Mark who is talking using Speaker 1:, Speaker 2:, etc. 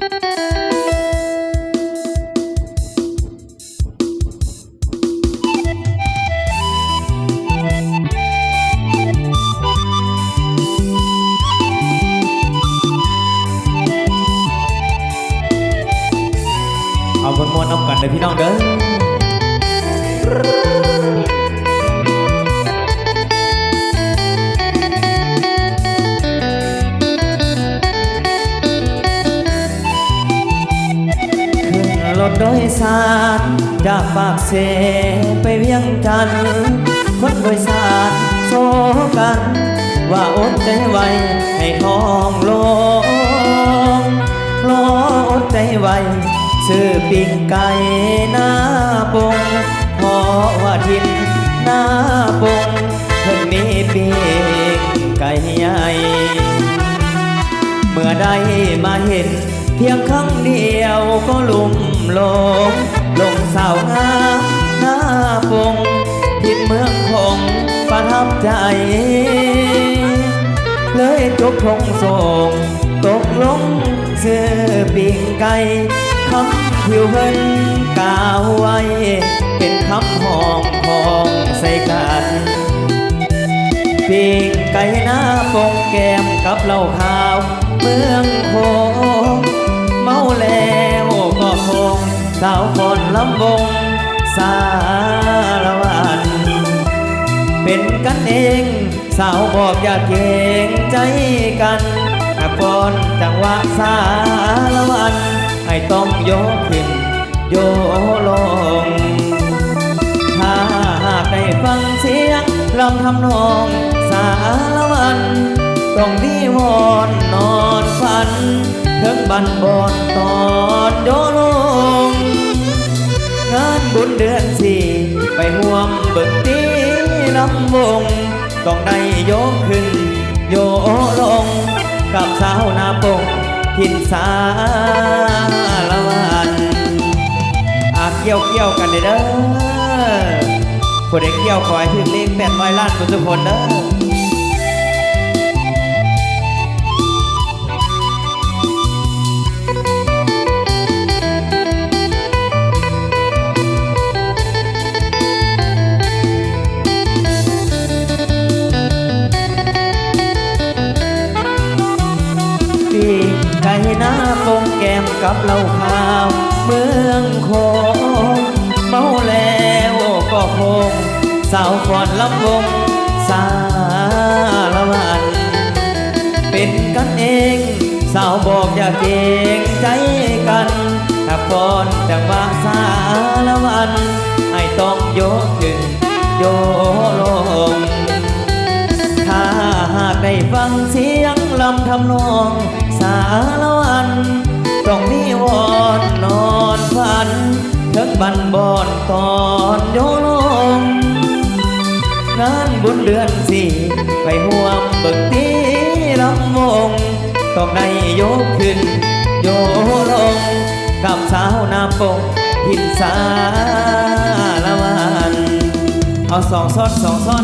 Speaker 1: เอามวนๆเอากันเลยพี่น้องเด้อ รถโดยสารจากปากเสไปเวียงจันทน์คนโดยสารโซกัน ว่าอดใจไว้ให้ท้องลงรออดใจไว้ซื้อปิ้งไก่หน้าปงพราะว่าทินหน้าปงเพิ่นมีปิ้งไก่ใหญ่เมื่อได้มาเห็น เพียงครั้งเดียวก็ ลุ่มหลงลงสาวงามหน้าปงทิดเมืองคงประทับใจ เลยจบทงส่งตกลงซื้อปิ่งไก่คำผิวเพิ่นกล่าวไว้ เป็นคำหอมของใส่กันปิ้งไก่หน้าปงแก้มกับเหล้าขาว เมืองคง สาวฝนลำวงสารวัน เป็นกันเอง สาวบอกอย่าเก่งใจกันถ้ากอนจังหวะสารวัน ให้ต้องโยกขึ้น โยลง ถ้าหากได้ฟังเสียงลำทำนองสารวัน ต้องดีวอนนอนฝันถึงบันบอนตอนโยลง บุญเดือนสี่ไปห่วมเบิกตีลำวง ต้องได้โยกขึ้น โยลง กับสาวนาปงทินสารวันอาเกี่ยวเกี่ยวกันเด้อผู้ใดเกี่ยวขอให้ถึงเลขแปดร้อยล้านทุกคนเด้อ น้าปงแก้มกับเหล้าขาวเมืองโคงเมาแล้วก็คงสาวฟอนลำวงสารวัน เป็นกันเอง สาวบอกอย่าเกรงใจกัน ถ้าฟอนจังหวะสารวันให้ต้องโยกขึ้นโยลง ถ้าหากได้ฟังเสียงลำทำนอง ต้องมีวอนนอนฝันถึงบันบอนตอนโยลงงานบุญเดือนสี่ไปห่วมเบิกตีลำวงต้องได้โยกขึ้น โยลงกับสาวนาปงหินสารวัน เอาสองซ้อนสองซ้อน